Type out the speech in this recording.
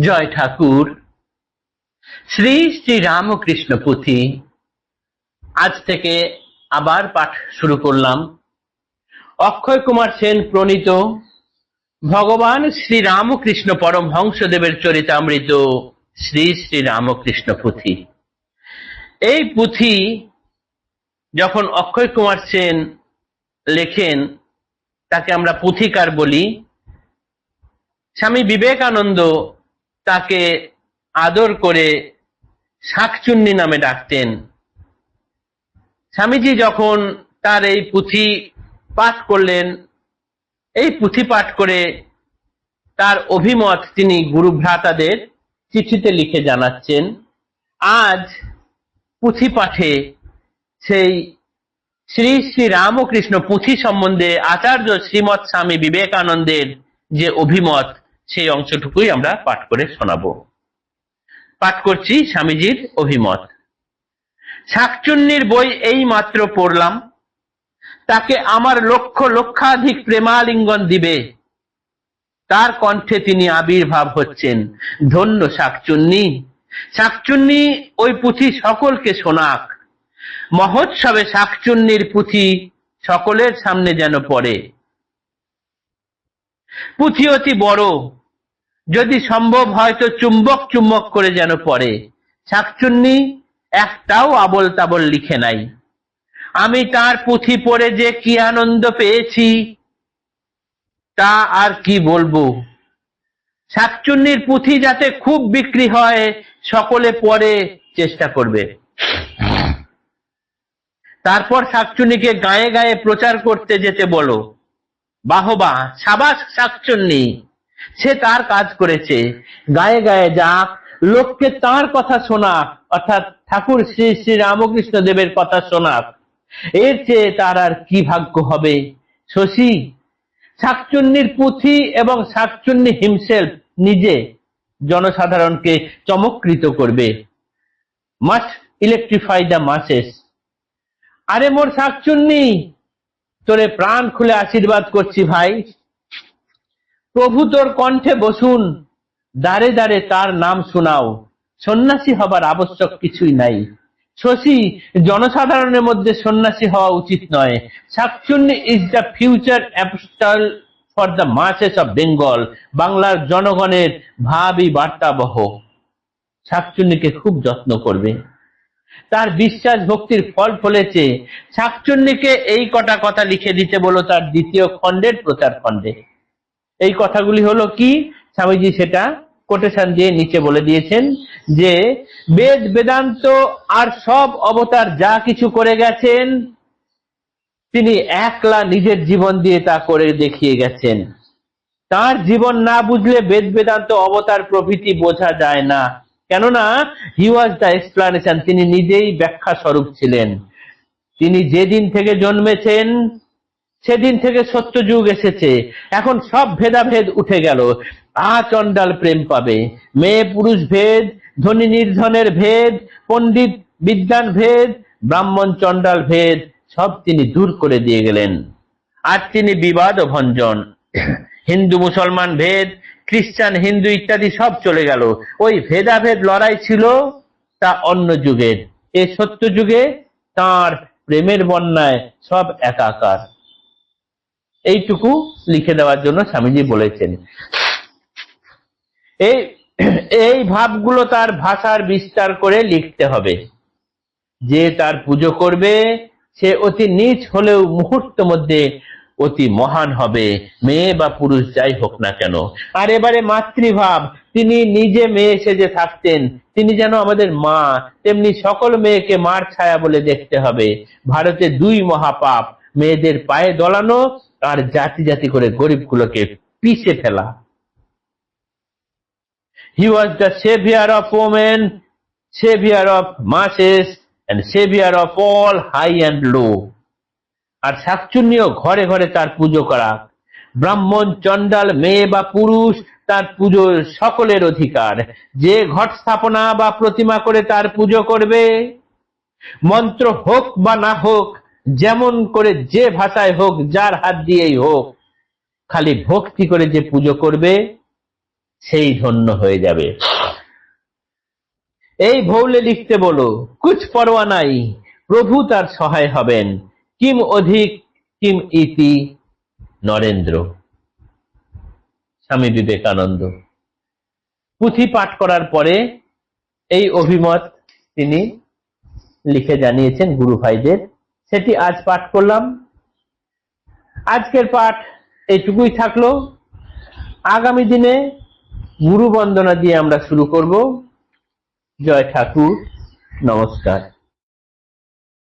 জয় ঠাকুর। শ্রী শ্রী রামকৃষ্ণ পুঁথি। আজ থেকে আবার পাঠ শুরু করলাম। অক্ষয় কুমার সেন প্রণীত, ভগবান শ্রী রামকৃষ্ণ পরমহংসদেবের চরিতামৃত শ্রী শ্রী রামকৃষ্ণ পুঁথি। এই পুঁথি যখন অক্ষয় কুমার সেন লেখেন, তাকে আমরা পুঁথিকার বলি। স্বামী বিবেকানন্দ তাকে আদর করে শাকচুন্নি নামে ডাকতেন। স্বামীজি যখন তার এই পুঁথি পাঠ করলেন, এই পুঁথি পাঠ করে তার অভিমত তিনি গুরু ভ্রাতাদের চিঠিতে লিখে জানাচ্ছেন, আজ পুঁথি পাঠে সেই শ্রী শ্রী রামকৃষ্ণ পুঁথি সম্বন্ধে আচার্য শ্রীমৎ স্বামী বিবেকানন্দের যে অভিমত সেই অংশটুকুই আমরা পাঠ করে শোনাবো। পাঠ করছি স্বামীজির অভিমত। শাকচুন্নির বই এই মাত্র পড়লাম। তাকে আমার লক্ষ লক্ষাধিক প্রেমালিঙ্গন দিবে। তার কণ্ঠে তিনি আবির্ভাব হচ্ছেন। ধন্য শাকচুন্নি। শাকচুন্নি ওই পুঁথি সকলকে শোনাক। মহোৎসবে শাকচুন্নির পুঁথি সকলের সামনে যেন পড়ে। পুঁথি অতি বড়। যদি সম্ভব হয়তো চুম্বক চুম্বক করে যেন পড়ে। শাকচুন্নি একটাও আবল তাবল লিখে নাই। আমি তার পুঁথি পড়ে যে কি আনন্দ পেয়েছি, তা আর কি বলব? শাকচুন্নির পুঁথি যাতে খুব বিক্রি হয়, সকলে পড়ে চেষ্টা করবে। তারপর শাকচুন্নিকে গায়ে গায়ে প্রচার করতে যেতে বলো। বাহবা, সাবাস শাকচুন্নি। সে তার কাজ করেছে। গায়ে গায়ে যাক, লোককে তার কথা শোনাক, অর্থাৎ ঠাকুর শ্রী শ্রী রামকৃষ্ণ দেবের কথা শোনাক। এর চেয়ে তার আর কি ভাগ্য হবে? শশী, শাকচুন্নির পুঁথি এবং শাকচুন্নি হিমসেলফ নিজে জনসাধারণকে চমৎকৃত করবে। মাস্ট ইলেকট্রিফাই দ্য মাসেস আরে মোর শাকচুন্নি তোরে প্রাণ খুলে আশীর্বাদ করছি ভাই। প্রভু তোর কণ্ঠে বসুন, দাঁড়ে দাঁড়ে তার নাম শোনাও। সন্ন্যাসী হবার আবশ্যক কিছুই নাই। শশী, জনসাধারণের মধ্যে সন্ন্যাসী হওয়া উচিত নয়। শাকচুন্নি is the future apostle for the masses of Bengal বাংলার জনগণের ভাবি বার্তাবহ। শাকচুন্নিকে খুব যত্ন করবে। তার বিশ্বাস ভক্তির ফল ফলেছে। শাকচুন্নিকে এই কটা কথা লিখে দিতে বলো তার দ্বিতীয় খণ্ডের প্রচার খণ্ডে। এই কথাগুলি হলো কি? স্বামীজি সেটা কোটেশন দিয়ে নিচে বলে দিয়েছেন যে, বেদ বেদান্ত আর সব অবতার যা কিছু করে গেছেন, তিনি একলা নিজের জীবন দিয়ে তা করে দেখিয়ে গেছেন। তার জীবন না বুঝলে বেদ বেদান্ত অবতার প্রভৃতি বোঝা যায় না। কেননা হি ওয়াজ দ্য এক্সপ্লানেশন তিনি নিজেই ব্যাখ্যা স্বরূপ ছিলেন। তিনি যেদিন থেকে জন্মেছেন, সেদিন থেকে সত্য যুগ এসেছে। এখন সব ভেদাভেদ উঠে গেল। আচণ্ডাল প্রেম পাবে। মেয়ে, পুরুষ ভেদ, ধনী, নির্ধনের ভেদ, পণ্ডিত বিদ্যান ভেদ, ব্রাহ্মণ, চণ্ডাল ভেদ, সব তিনি দূর করে দিয়ে গেলেন। আর তিনি বিবাদ ভঞ্জন। হিন্দু, মুসলমান ভেদ খ্রিস্টান, হিন্দু ইত্যাদি সব চলে গেল। ওই ভেদাভেদ লড়াই ছিল তা অন্য যুগের। এ সত্য যুগে তার প্রেমের বন্যায় সব একাকার। এইটুকু লিখে দেওয়ার জন্য স্বামীজি বলেছেন। এই এই ভাবগুলো তার ভাষার বিস্তার করে লিখতে হবে। যে তার পুজো করবে, সে অতি নিচ হলেও মুহূর্ত মধ্যে অতি মহান হবে, মেয়ে বা পুরুষ যাই হোক না কেন। আর এবারে মাতৃভাব, তিনি নিজে মেয়ে সেজে থাকতেন, তিনি যেন আমাদের মা, তেমনি সকল মেয়েকে মার ছায়া বলে দেখতে হবে। ভারতে দুই মহাপাপ, মেয়েদের পায়ে দলানো আর জাতি জাতি করে গরিবগুলোকে পিষে ফেলা। He was the saviour of women saviour of masses and saviour of all high and low আর শাকচুন্নিও ঘরে ঘরে তার পুজো করা। ব্রাহ্মণ, চণ্ডাল, মেয়ে বা পুরুষ তার পুজো সকলের অধিকার। যে ঘট স্থাপনা বা প্রতিমা করে তার পুজো করবে, মন্ত্র হোক বা না হোক, যেমন করে যে ভাষায় হোক, যার হাত দিয়েই হোক, খালি ভক্তি করে যে পুজো করবে, সেই ধন্য হয়ে যাবে। এই ভৌলে লিখতে বলো, কুছ পরোয়া নাই, প্রভু তার সহায় হবেন। কিম অধিক, কিম ইতি? নরেন্দ্র। স্বামী বিবেকানন্দ। পুঁথি পাঠ করার পরে এই অভিমত তিনি লিখে জানিয়েছেন গুরু ভাইদের। সেটি আজ পাঠ করলাম। আজকের পাঠ এইটুকুই থাকল। আগামী দিনে গুরু বন্দনা দিয়ে আমরা শুরু করব। জয় ঠাকুর। নমস্কার।